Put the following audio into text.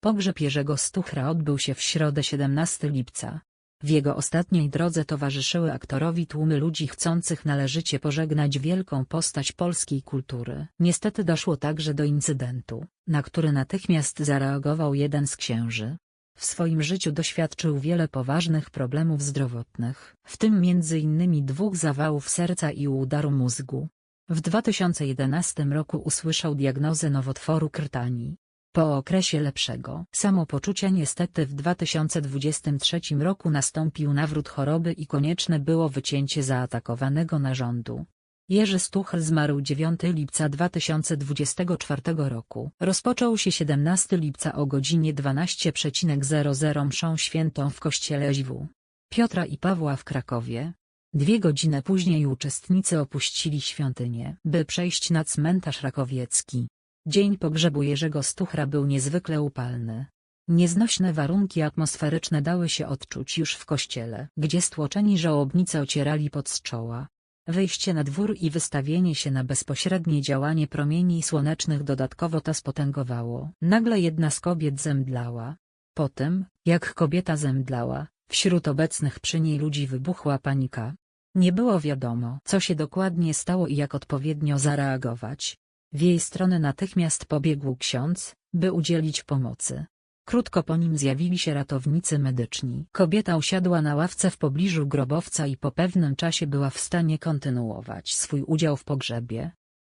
Pogrzeb Jerzego Stuchra odbył się w środę 17 lipca. W jego ostatniej drodze towarzyszyły aktorowi tłumy ludzi chcących należycie pożegnać wielką postać polskiej kultury. Niestety doszło także do incydentu, na który natychmiast zareagował jeden z księży. W swoim życiu doświadczył wiele poważnych problemów zdrowotnych, w tym m.in. dwóch zawałów serca i udaru mózgu. W 2011 roku usłyszał diagnozę nowotworu krtani. Po okresie lepszego samopoczucia niestety w 2023 roku nastąpił nawrót choroby i konieczne było wycięcie zaatakowanego narządu. Jerzy Stuchl zmarł 9 lipca 2024 roku. Rozpoczął się 17 lipca o godzinie 12.00 mszą świętą w kościele ŚW. Piotra i Pawła w Krakowie. Dwie godziny później uczestnicy opuścili świątynię, by przejść na cmentarz rakowiecki. Dzień pogrzebu Jerzego Stuchra był niezwykle upalny. Nieznośne warunki atmosferyczne dały się odczuć już w kościele, gdzie stłoczeni żałobnicy ocierali pod z czoła. Wyjście na dwór i wystawienie się na bezpośrednie działanie promieni słonecznych dodatkowo to spotęgowało. Nagle jedna z kobiet zemdlała. Po tym, jak kobieta zemdlała, wśród obecnych przy niej ludzi wybuchła panika. Nie było wiadomo, co się dokładnie stało i jak odpowiednio zareagować. W jej stronę natychmiast pobiegł ksiądz, by udzielić pomocy. Krótko po nim zjawili się ratownicy medyczni. Kobieta usiadła na ławce w pobliżu grobowca i po pewnym czasie była w stanie kontynuować swój udział w pogrzebie.